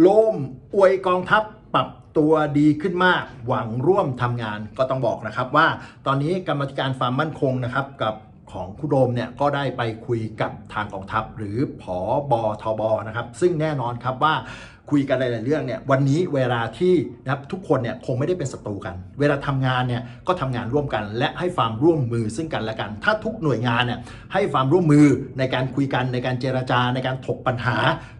โลมอวยกองทัพปรับตัวดีขึ้นมากหวังร่วมทำงานก็ต้องบอกนะครับว่าตอนนี้กรรมธิการความมั่นคงนะครับกับของคุณโดมเนี่ยก็ได้ไปคุยกับทางกองทัพหรือผอบอทบนะครับ ซึ่งแน่นอนครับว่า คุยกันหลายๆเรื่องเนี่ยวันนี้เวลาที่นะครับทุกคนเนี่ยคงไม่ได้เป็นศัตรูกัน เวลาทำงานเนี่ยก็ทำงานร่วมกัน และให้ความร่วมมือซึ่งกันและกัน ถ้าทุกหน่วยงานเนี่ยให้ความร่วมมือในการคุยกันในการเจรจาในการถกปัญหา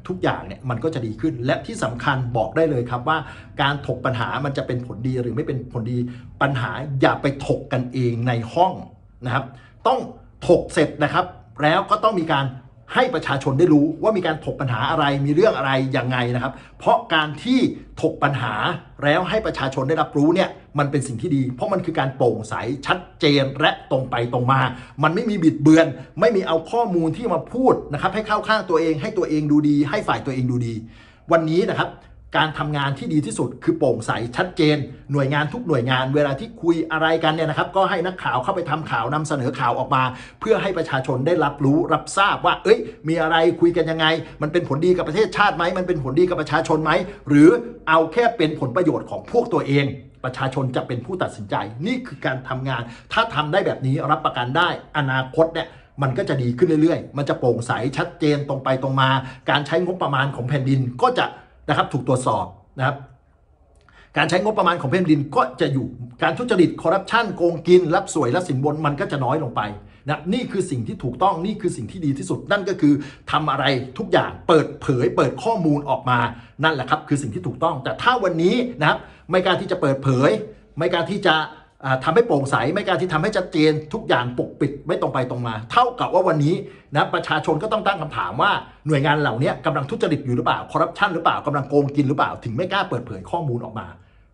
ทุกอย่างเนี่ยมันก็จะดีขึ้น และที่สำคัญบอกได้เลยครับว่า การถกปัญหามันจะเป็นผลดีหรือไม่เป็นผลดีปัญหาอย่าไปถกกันเองในห้องนะครับ ต้องถกเสร็จนะครับ แล้วก็ต้องมีการ ให้ประชาชนได้รู้ว่ามีการถกปัญหาอะไรมีเรื่องอะไรยังไงนะครับ เพราะการที่ถกปัญหาแล้วให้ประชาชนได้รับรู้เนี่ยมันเป็นสิ่งที่ดี เพราะมันคือการโปร่งใสชัดเจนและตรงไปตรงมา มันไม่มีบิดเบือน ไม่มีเอาข้อมูลที่มาพูดนะครับให้เข้าข้างตัวเอง ให้ตัวเองดูดี ให้ฝ่ายตัวเองดูดี วันนี้นะครับ การทำงานที่ดีที่สุดคือโปร่งใสชัดเจน หน่วยงานทุกหน่วยงานเวลาที่คุยอะไรกันเนี่ยนะครับ ก็ให้นักข่าวเข้าไปทำข่าวนำเสนอข่าวออกมา เพื่อให้ประชาชนได้รับรู้รับทราบว่า เอ้ย มีอะไรคุยกันยังไง มันเป็นผลดีกับประเทศชาติไหมมันเป็นผลดีกับประชาชนไหมหรือเอาแค่เป็นผลประโยชน์ของพวกตัวเองประชาชนจะเป็นผู้ตัดสินใจ นี่คือการทำงาน ถ้าทำได้แบบนี้รับประกันได้ อนาคตเนี่ยมันก็จะดีขึ้นเรื่อยๆ มันจะโปร่งใสชัดเจนตรงไปตรงมา การใช้งบประมาณของแผ่นดินก็จะ นะครับถูกตรวจสอบนะครับการใช้งบประมาณของแผ่นดินก็จะอยู่การทุจริตคอร์รัปชันโกงกิน รับสวยรับสินบนมันก็จะน้อยลงไปนะนี่คือสิ่งที่ถูกต้องนี่คือสิ่งที่ดีที่สุด นั่นก็คือทำอะไรทุกอย่างเปิดเผย เปิดข้อมูลออกมานั่นแหละครับ คือสิ่งที่ถูกต้อง แต่ถ้าวันนี้นะครับไม่การที่จะเปิดเผย ไม่การที่จะ อ่าทำให้โปร่งใสไม่การที่ทำให้ชัดเจนทุกอย่างปกปิดไม่ตรงไปตรงมา เท่ากับว่าวันนี้นะประชาชนก็ต้องตั้งคำถามว่าหน่วยงานเหล่านี้กำลังทุจริตอยู่หรือเปล่าคอร์รัปชันหรือเปล่ากำลังโกงกินหรือเปล่า ถึงไม่กล้าเปิดเผยข้อมูลออกมา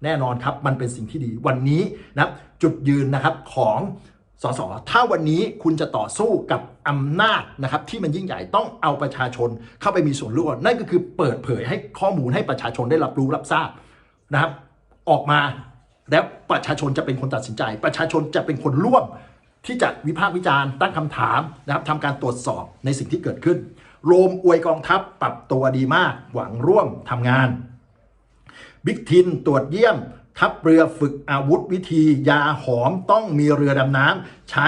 แน่นอนครับ มันเป็นสิ่งที่ดีวันนี้นะจุดยืนนะครับของสสถ้าวันนี้คุณจะต่อสู้กับอำนาจนะครับที่มันยิ่งใหญ่ต้องเอาประชาชนเข้าไปมีส่วนร่วมนั่นก็คือเปิดเผยให้ข้อมูลให้ประชาชนได้รับรู้รับทราบนะครับ ออกมา แล้วประชาชนจะเป็นคนตัดสินใจ ประชาชนจะเป็นคนร่วมที่จะวิพากษ์วิจารณ์ตั้งคำถามนะครับทำการตรวจสอบในสิ่งที่เกิดขึ้น โรมอวยกองทัพปรับตัวดีมาก หวังร่วมทำงาน บิ๊กทินตรวจเยี่ยม ทัพเรือฝึกอาวุธวิธี ยาหอมต้องมีเรือดำน้ำใช้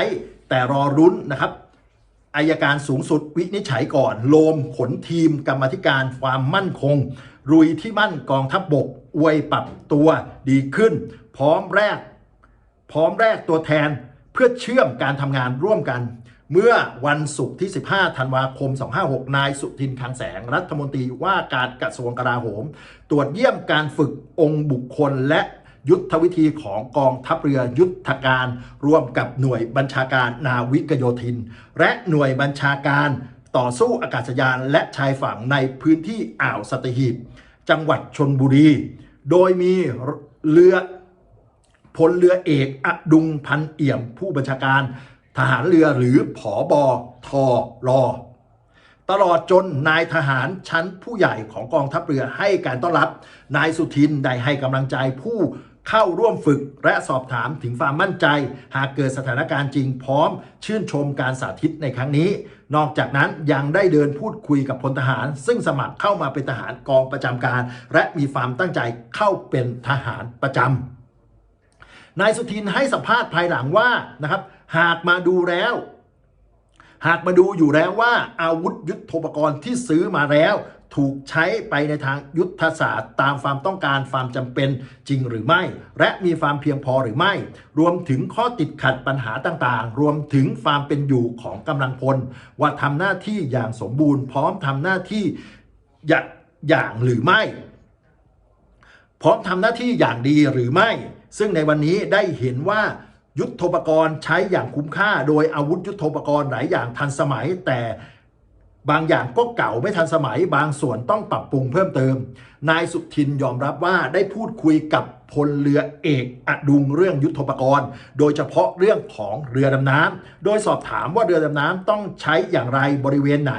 แต่รอรุ้นนะครับอายการสูงสุดวินิจฉัยก่อน โลมขนทีมกรรมธิการความมั่นคง รุยที่มั่นกองทัพบบกอวยปรับตัวดีขึ้น พร้อมแรก พร้อมแรกตัวแทนเพื่อเชื่อมการทำงานร่วมกัน เมื่อวันศุกร์ที่ 15 ธันวาคม 256 นายสุทินคังแสง รัฐมนตรีว่าการกระทรวงกลาโหม ตรวจเยี่ยมการฝึกองค์บุคคลและยุทธวิธีของกองทัพเรือยุทธการ ร่วมกับหน่วยบัญชาการนาวิกโยธิน และหน่วยบัญชาการต่อสู้อากาศยานและชายฝั่งในพื้นที่อ่าวสัตหีบ จังหวัดชนบุรี โดยมีเรือ พลเรือเอกอดุงพันเอี่ยม ผู้บัญชาการทหารเรือหรือผอบอทอรอตลอดจนนายทหารชั้นผู้ใหญ่ของกองทัพเรือให้การต้อนรับ นายสุทินได้ให้กำลังใจผู้เข้าร่วมฝึกและสอบถามถึงความมั่นใจ หากเกิดสถานการณ์จริงพร้อม ชื่นชมการสาธิตในครั้งนี้ นอกจากนั้นยังได้เดินพูดคุยกับพลทหาร ซึ่งสมัครเข้ามาเป็นทหารกองประจำการ และมีความตั้งใจเข้าเป็นทหารประจำ นายสุทินให้สัมภาษณ์ภายหลังว่านะครับ หากมาดูแล้ว หากมาดูอยู่แล้วว่าอาวุธยุทโธปกรณ์ที่ซื้อมาแล้ว ถูกใช้ไปในทางยุทธศาสตร์ ตามความต้องการความจำเป็นจริงหรือไม่ และมีความเพียงพอหรือไม่ รวมถึงข้อติดขัดปัญหาต่างๆ รวมถึงความเป็นอยู่ของกำลังพล ว่าทำหน้าที่อย่างสมบูรณ์ พร้อมทำหน้าที่อย่าอย่างหรือไม่ พร้อมทำหน้าที่อย่างดีหรือไม่ ซึ่งในวันนี้ได้เห็นว่ายุทธปกรณ์ใช้อย่างคุ้มค่า โดยอาวุธยุทธปกรณ์หลายอย่างทันสมัยแต่ บางอย่างก็เก่าไม่ทันสมัย บางส่วนต้องปรับปรุงเพิ่มเติม นายสุทินยอมรับว่าได้พูดคุยกับพลเรือเอกอดุงเรื่องยุทธปกรณ์ โดยเฉพาะเรื่องของเรือดำน้ำ โดยสอบถามว่าเรือดำน้ำต้องใช้อย่างไรบริเวณไหน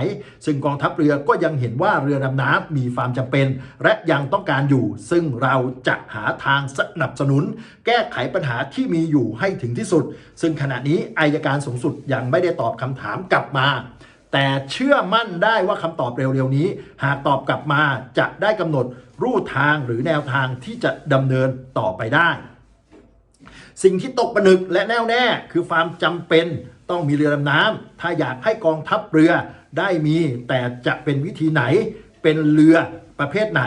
ซึ่งกองทัพเรือก็ยังเห็นว่าเรือดำน้ำมีความจำเป็น และยังต้องการอยู่ ซึ่งเราจะหาทางสนับสนุน แก้ไขปัญหาที่มีอยู่ให้ถึงที่สุด ซึ่งขณะนี้อายการสูงสุดยังไม่ได้ตอบคำถามกลับมา แต่เชื่อมั่นได้ว่าคำตอบเร็วๆนี้ หากตอบกลับมาจะได้กำหนดรูทางหรือแนวทางที่จะดำเนินต่อไปได้ สิ่งที่ตกผนึกและแน่วแน่คือความจำเป็นต้องมีเรือดำน้ำถ้าอยากให้กองทัพเรือได้มี แต่จะเป็นวิธีไหน เป็นเรือประเภทไหน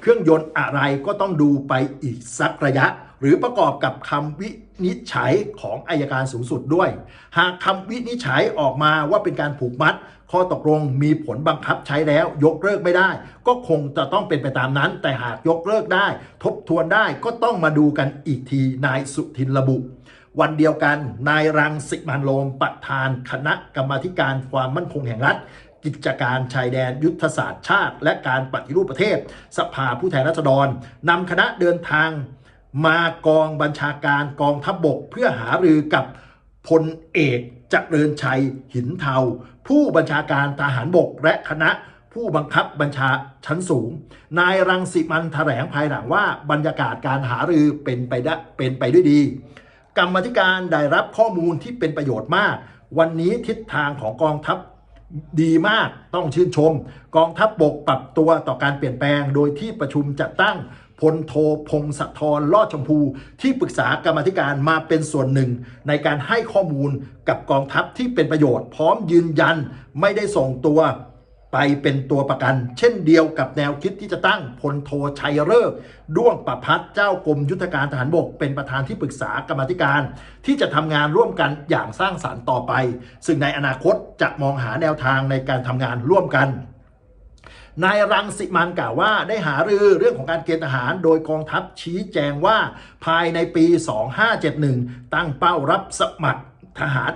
เครื่องยนต์อะไรก็ต้องดูไปอีกสักระยะ หรือประกอบกับคำวินิจฉัยของอายการสูงสุดด้วย หากคำวินิจฉัยออกมาว่าเป็นการผูกมัด ข้อตกลงมีผลบังคับใช้แล้ว ยกเลิกไม่ได้ ก็คงจะต้องเป็นไปตามนั้น แต่หากยกเลิกได้ ทบทวนได้ก็ต้องมาดูกันอีกทีนายสุทินระบุวันเดียวกันนายรังสิมันโรมประธานคณะกรรมาการความมั่นคงแห่งรัฐ กิจการชายแดนยุทธศาสตร์ชาติ และการปฏิรูปประเทศ สภาผู้แทนราษฎรนำคณะเดินทาง มากองบัญชาการกองทัพบบกเพื่อหารือกับพลเอกจเจริญชัยหินเทา ผู้บัญชาการทหารบกและคณะผู้บังคับบัญชาชั้นสูง นายรังสิมันแถลงภายหลังว่าบรรยากาศการหารือเป็นไปได้เป็นไปด้วยดี กรรมธิการได้รับข้อมูลที่เป็นประโยชน์มาก วันนี้ทิศทางของกองทัพดีมากต้องชื่นชม กองทัพบบกปรับตัวต่อการเปลี่ยนแปลง โดยที่ประชุมจัดตั้ง พลโทพงศธรลอดชมพู ที่ปรึกษากรรมธิการมาเป็นส่วนหนึ่ง ในการให้ข้อมูลกับกองทัพที่เป็นประโยชน์ พร้อมยืนยันไม่ได้ส่งตัวไปเป็นตัวประกัน เช่นเดียวกับแนวคิดที่จะตั้งพลโทชัยเลิกษ์ด้วงประพัฒเจ้ากรมยุทธการทหารบก เป็นประธานที่ปรึกษากรรมธิการ ที่จะทำงานร่วมกันอย่างสร้างสารรค์ต่อไป ซึ่งในอนาคตจะมองหาแนวทางในการทำงานร่วมกัน นายรังสิมันกล่าวว่าได้หารือเรื่องของการเกณฑ์ทหาร โดยกองทัพชี้แจงว่าภายในปี 2571 ตั้งเป้ารับสมัครทหาร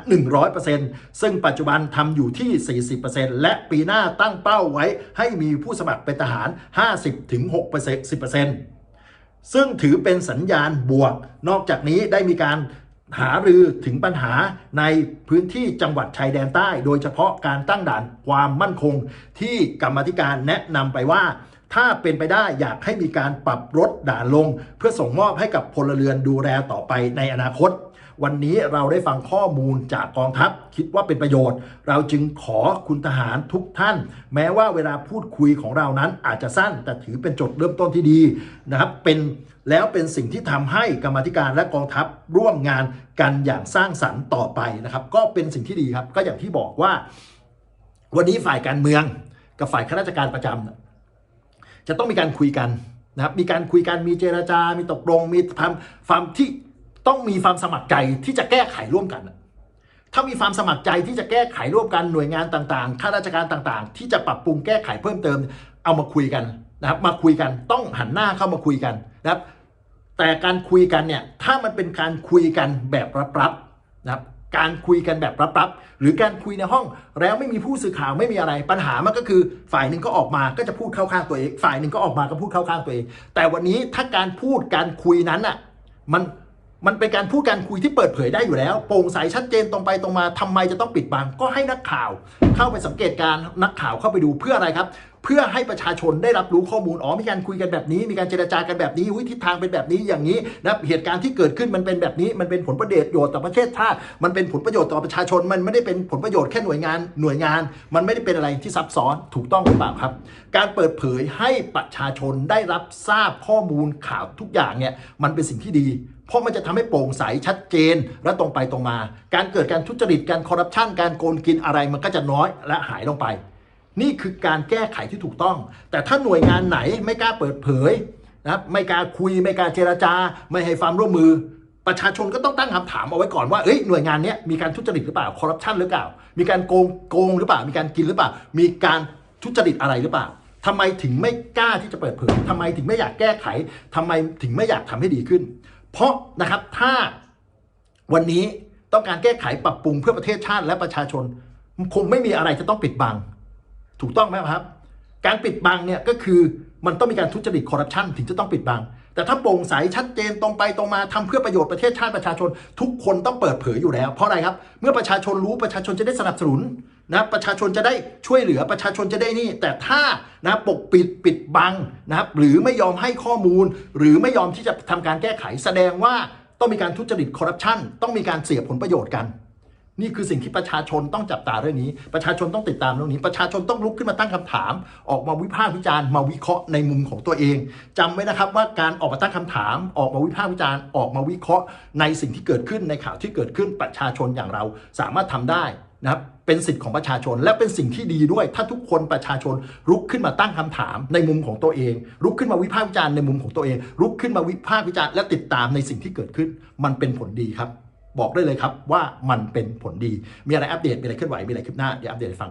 100%ซึ่งปัจจุบันทำอยู่ที่ 40%และปีหน้าตั้งเป้าไว้ให้มีผู้สมัครเป็นทหาร 50-6% 10%ซึ่งถือเป็นสัญญาณบวก นอกจากนี้ได้มีการ หารือถึงปัญหาในพื้นที่จังหวัดชายแดนใต้ โดยเฉพาะการตั้งด่านความมั่นคง ที่กรรมธิการแนะนำไปว่า ถ้าเป็นไปได้อยากให้มีการปรับลดด่านลง เพื่อส่งมอบให้กับพลเรือนดูแลต่อไปในอนาคต วันนี้เราได้ฟังข้อมูลจากกองทัพ คิดว่าเป็นประโยชน์ เราจึงขอคุณทหารทุกท่าน แม้ว่าเวลาพูดคุยของเรานั้นอาจจะสั้น แต่ถือเป็นจุดเริ่มต้นที่ดีนะครับเป็นแล้วเป็นสิ่งที่ทำให้กรรมธิการและกองทัพร่วมงานกันอย่างสร้างสรรค์ต่อไปนะครับ ก็เป็นสิ่งที่ดีครับ ก็อย่างที่บอกว่า วันนี้ฝ่ายการเมืองกับฝ่ายข้าราชการประจำน่ะจะต้องมีการคุยกันนะครับ มีการคุยกัน มีเจราจา มีตกลง มีความความที่ ต้องมีความสมัครใจที่จะแก้ไขร่วมกันนะถ้ามีความสมัครใจที่จะแก้ไขร่วมกันหน่วยงานต่างๆ ข้าราชการต่างๆ ที่จะปรับปรุงแก้ไขเพิ่มเติม เอามาคุยกันนะครับ มาคุยกันต้องหันหน้าเข้ามาคุยกันนะครับ แต่การคุยกันเนี่ยถ้ามันเป็นการคุยกันแบบรับๆนะครับการคุยกันแบบรับๆหรือการคุยในห้องแล้วไม่มีผู้สื่อข่าวไม่มีอะไรปัญหามันก็คือฝ่ายหนึ่งก็ออกมาก็จะพูดเข้าข้างตัวเอง ฝ่ายหนึ่งก็ออกมาก็พูดเข้าข้างตัวเอง แต่วันนี้ถ้าการพูดการคุยนั้นอะมัน มันเป็นการพูดการคุยที่เปิดเผยได้อยู่แล้ว โปร่งใสชัดเจนตรงไปตรงมาทำไมจะต้องปิดบัง ก็ให้นักข่าว เข้าไปสังเกตการ์นักข่าวเข้าไปดูเพื่ออะไรครับ เพื่อให้ประชาชนได้รับรู้ข้อมูล อ๋อ มีการคุยกันแบบนี้ มีการเจรจากันแบบนี้ทิศทางเป็นแบบนี้อย่างนี้นะเหตุการณ์ที่เกิดขึ้นมันเป็นแบบนี้ มันเป็นผลประโยชน์ต่อประเทศชาติ มันเป็นผลประโยชน์ต่อประชาชน มันไม่ได้เป็นผลประโยชน์แค่หน่วยงาน หน่วยงาน มันไม่ได้เป็นอะไรที่ซับซ้อน ถูกต้องหรือเปล่าครับ การเปิดเผยให้ประชาชนได้รับทราบข้อมูลข่าวทุกอย่างเนี่ย มันเป็นสิ่งที่ดีเพราะมันจะทำให้โปร่งใสชัดเจนและตรงไปตรงมา การเกิดการทุจริตการคอร์รัปชันการโกงกินอะไรมันก็จะน้อยและหายลงไป นี่คือการแก้ไขที่ถูกต้อง แต่ถ้าหน่วยงานไหนไม่กล้าเปิดเผยนะไม่กล้าคุยไม่กล้าเจราจา ไม่ให้ความร่วมมือ ประชาชนก็ต้องตั้งคำถามเอาไว้ก่อนว่าเอ้ยหน่วยงานนี้มีการทุจริตหรือเปล่าคอร์รัปชันหรือเปล่า มีการโกงโกงหรือเปล่า มีการกินหรือเปล่า มีการทุจริตอะไรหรือเปล่าทำไมถึงไม่กล้าที่จะเปิดเผยทำไมถึงไม่อยากแก้ไขทำไมถึงไม่อยากทำให้ดีขึ้น เพราะนะครับถ้าวันนี้ต้องการแก้ไขปรับปรุงเพื่อประเทศชาติและประชาชน คงไม่มีอะไรจะต้องปิดบัง ถูกต้องไหมครับ การปิดบังเนี่ยก็คือมันต้องมีการทุจริตคอร์รัปชันถึงจะต้องปิดบัง แต่ถ้าโปร่งใสชัดเจนตรงไปตรงมาทำเพื่อประโยชน์ประเทศชาติประชาชน ทุกคนต้องเปิดเผยอยู่แล้ว เพราะอะไรครับ เมื่อประชาชนรู้ประชาชนจะได้สนับสนุนนะประชาชนจะได้ช่วยเหลือประชาชนจะได้นี่ แต่ถ้านะปกปิดปิดบังนะครับหรือไม่ยอมให้ข้อมูล หรือไม่ยอมที่จะทำการแก้ไขแสดงว่าต้องมีการทุจริตคอร์รัปชันต้องมีการเสียผลประโยชน์กัน นี่คือสิ่งที่ประชาชนต้องจับตาเรื่องนี้ ประชาชนต้องติดตามเรื่องนี้ ประชาชนต้องลุกขึ้นมาตั้งคำถาม ออกมาวิพากษ์วิจารณ์มาวิเคราะห์ในมุมของตัวเองจำไว้นะครับว่าการออกมาตั้งคำถาม ออกมาวิพากษ์วิจารณ์ออกมาวิเคราะห์ ในสิ่งที่เกิดขึ้นในข่าวที่เกิดขึ้นประชาชนอย่างเราสามารถทำได้นะครับเป็นสิทธิ์ของประชาชนและเป็นสิ่งที่ดีด้วย ถ้าทุกคนประชาชนลุกขึ้นมาตั้งคำถามในมุมของตัวเอง ลุกขึ้นมาวิพากษ์วิจารณ์ในมุมของตัวเองลุกขึ้นมาวิพากษ์วิจารณ์และติดตามในสิ่งที่เกิดขึ้น มันเป็นผลดีครับ บอกได้เลยครับว่ามันเป็นผลดี มีอะไรอัปเดต มีอะไรเคลื่อนไหว มีอะไรคืบหน้า เดี๋ยวอัปเดตให้ฟัง